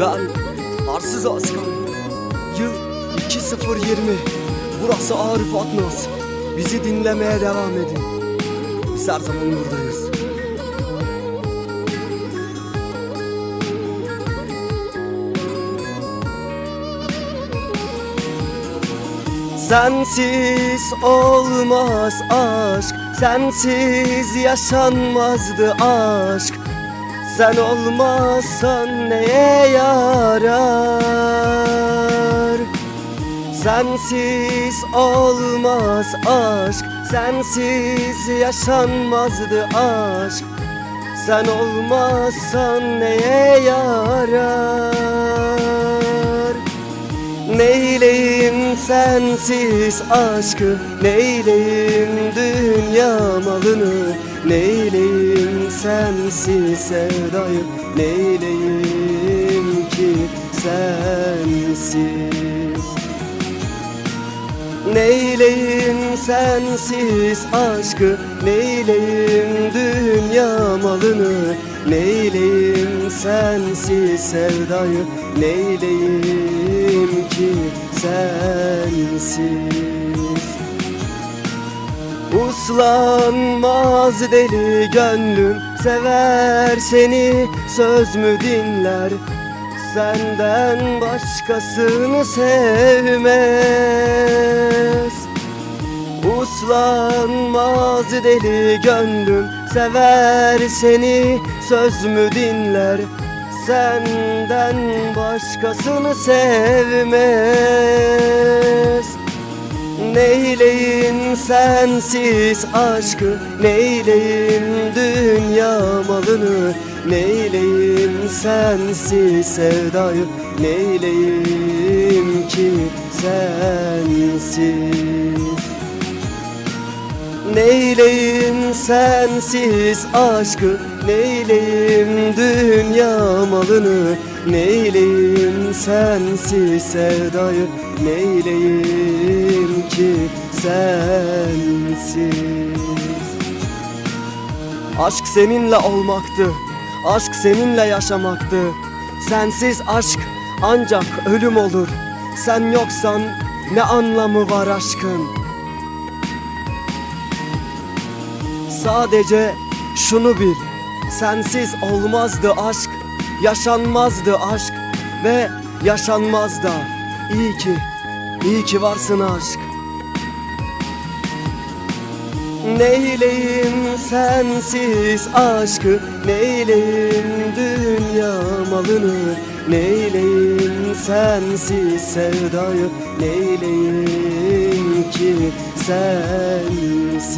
Ben Arsız Askan Yıl 2020 Burası Arif Atmaz. Bizi dinlemeye devam edin. Biz her zaman buradayız. Sensiz olmaz aşk Sensiz yaşanmazdı aşk Sen olmazsan neye yarar? Sensiz olmaz aşk Sensiz yaşanmazdı aşk. Sen olmazsan neye yarar? Neyleyim sensiz aşkı? Neyleyim dünya malını? Neyleyim sensiz sevdayı Neyleyim ki sensiz? Neyleyim sensiz aşkı Neyleyim dünya malını? Neyleyim sensiz sevdayı Neyleyim ki sensiz? Uslanmaz deli gönlüm Sever seni söz mü dinler? Senden başkasını sevmez. Uslanmaz deli gönlüm Sever seni söz mü dinler? Senden başkasını sevmez Neyleyim sensiz aşkı? Neyleyim dünya malını? Neyleyim sensiz sevdayı? Neyleyim ki sensiz Neyleyim sensiz aşkı? Neyleyim dünya malını? Neyleyim sensiz sevdayı? Neyleyim ki sensiz? Aşk seninle olmaktı Aşk seninle yaşamaktı. Sensiz aşk ancak ölüm olur. Sen yoksan ne anlamı var aşkın Sadece şunu bil. Sensiz olmazdı aşk Yaşanmazdı aşk Ve yaşanmaz da. İyi ki, iyi ki varsın aşk. Neyleyim sensiz aşkı Neyleyim dünya malını. Neyleyim sensiz sevdayı Neyleyim ki sensiz